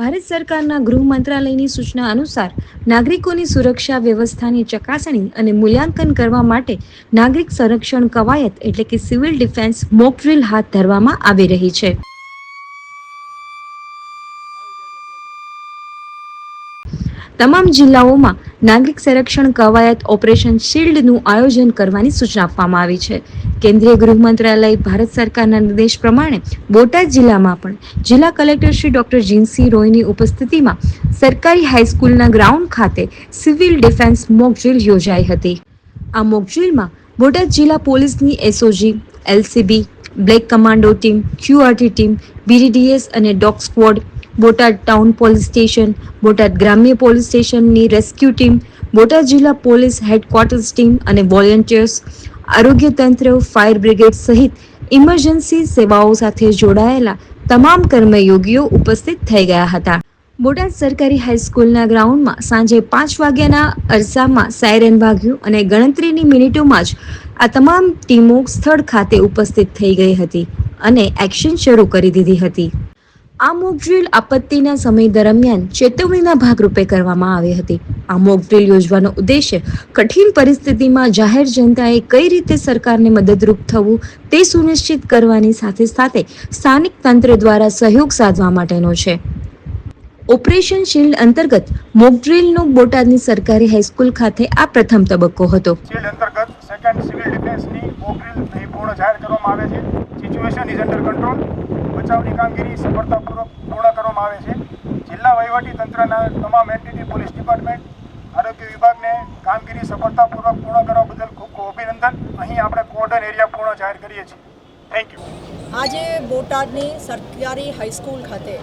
ભારત સરકારના ગૃહ મંત્રાલયની સૂચના અનુસાર, નાગરિકોની સુરક્ષા વ્યવસ્થાની ચકાસણી અને મૂલ્યાંકન કરવા માટે નાગરિક સંરક્ષણ કવાયત એટલે કે સિવિલ ડિફેન્સ મોક હાથ ધરવામાં આવી રહી છે. તમામ જિલ્લાઓમાં નાગરિક સંરક્ષણ કવાયત ઓપરેશન શિલ્ડનું આયોજન કરવાની સૂચના આપવામાં આવી છે. કેન્દ્રીય ગૃહ મંત્રાલય, ભારત સરકારના નિર્દેશ પ્રમાણે બોટાદ જિલ્લામાં પણ જિલ્લા કલેક્ટર શ્રી ડોક્ટર જીનસી રોયની ઉપસ્થિતિમાં સરકારી હાઈસ્કૂલના ગ્રાઉન્ડ ખાતે સિવિલ ડિફેન્સ મોકડ્રીલ યોજાઈ હતી. આ મોકડ્રીલમાં બોટાદ જિલ્લા પોલીસની SOG, LCB, black commando team, QRT team, BDDS અને dog squad Botad town police station Botad ગ્રામ્ય પોલીસ સ્ટેશનની રેસ્ક્યુ ટીમ બોટાદ જિલ્લા પોલીસ હેડક્વાર્ટર્સ ટીમ અને વોલેન્ટિયર્સ આરોગ્ય તંત્ર ફાયર બ્રિગેડ સહિત ઇમરજન્સી સેવાઓ સાથે જોડાયેલા તમામ કર્મયોગીઓ ઉપસ્થિત થઈ ગયા હતા. બોટાદ સરકારી હાઈસ્કૂલના ગ્રાઉન્ડમાં સાંજે પાંચ વાગ્યાના અરસામાં સાયરન વાગ્યું અને ગણતરીની મિનિટોમાં જ આ તમામ ટીમો સ્થળ ખાતે ઉપસ્થિત થઈ ગઈ હતી અને એક્શન શરૂ કરી દીધી હતી. આ મોક ડ્રીલ આપત્તિના સમય દરમિયાન ચેતવણીના ભાગરૂપે કરવામાં આવી હતી. આ મોક ડ્રીલ યોજવાનો ઉદ્દેશ્ય કઠિન પરિસ્થિતિમાં જાહેર જનતાએ કઈ રીતે સરકારને મદદરૂપ થવું તે સુનિશ્ચિત કરવાની સાથે સાથે સ્થાનિક તંત્ર દ્વારા સહયોગ સાધવા માટેનો છે. ઓપરેશન શિલ્ડ અંતર્ગત મોક ડ્રીલનો બોટાદની સરકારી હાઈસ્કૂલ ખાતે આ પ્રથમ તબક્કો હતો. શિલ્ડ અંતર્ગત સેકન્ડ સિવિલ ડિફેન્સની મોકડ્રીલ જાહેર કરવામાં આવે છે. સિચ્યુએશન ઇઝ અંડર કંટ્રોલ બચાવની કામગીરી સફળતાપૂર્વક પૂર્ણ કરવામાં આવે છે. જિલ્લા વહીવટી તંત્રના તમામ એન્ટિટી પોલીસ ડિપાર્ટમેન્ટ આરોગ્ય વિભાગને કામગીરી સફળતાપૂર્વક પૂર્ણ કરવા બદલ ખૂબ ખૂબ અભિનંદન. અહીં આપણે કોર્ડન એરિયા પૂર્ણ જાહેર કરીએ છીએ. થેન્ક યુ આજે બોટાદની સરકારી હાઈસ્કૂલ ખાતે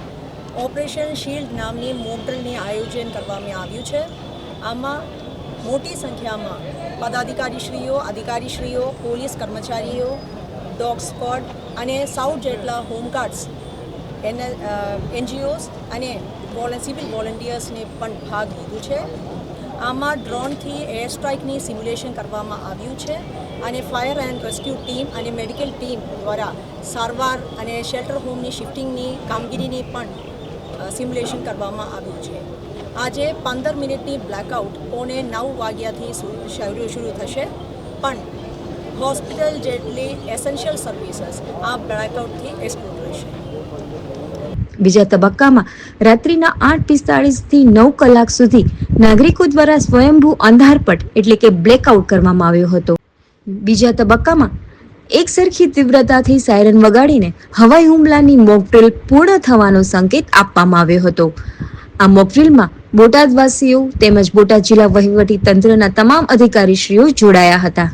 ઓપરેશન શિલ્ડ નામની મોકડ્રીલની આયોજન કરવામાં આવ્યું છે. આમાં મોટી સંખ્યામાં પદાધિકારીશ્રીઓ, અધિકારીશ્રીઓ, પોલીસ કર્મચારીઓ, ડોગ સ્કોડ અને સાઉથ જેટલા હોમગાર્ડ્સ એન એનજીઓસ અને વોલે, સિવિલ વોલન્ટિયર્સને પણ ભાગ લીધું છે. આમાં ડ્રોનથી એર સ્ટ્રાઇકની સિમ્યુલેશન કરવામાં આવ્યું છે અને ફાયર એન્ડ રેસ્ક્યુ ટીમ અને મેડિકલ ટીમ દ્વારા સારવાર અને શેલ્ટર હોમની શિફ્ટિંગની કામગીરીની પણ સિમ્યુલેશન કરવામાં આવ્યું છે. આજે પંદર મિનિટની બ્લેકઆઉટ પોણે નવ વાગ્યાથી શરૂ શરૂ થશે. પણ હોસ્પિટલ જેટલી એસેન્શિયલ સર્વિસીસ આ બ્લેકઆઉટથી એક્સક્લુડ રહેશે બીજા તબક્કામાં રાત્રિના આઠ પિસ્તાળીસથી નવ કલાક સુધી નાગરિકો દ્વારા સ્વયંભૂ અંધારપટ એટલે કે બ્લેકઆઉટ કરવામાં આવ્યો હતો. બીજા તબક્કામાં એક સરખી તીવ્રતાથી સાયરન વગાડીને હવાઈ હુમલાની મોકડ્રીલ પૂર્ણ થવાનો સંકેત આપવામાં આવ્યો હતો. આ મોકડ્રીલમાં બોટાદવાસીઓ તેમજ બોટાદ જિલ્લા વહીવટી તંત્રના તમામ અધિકારીશ્રીઓ જોડાયા હતા.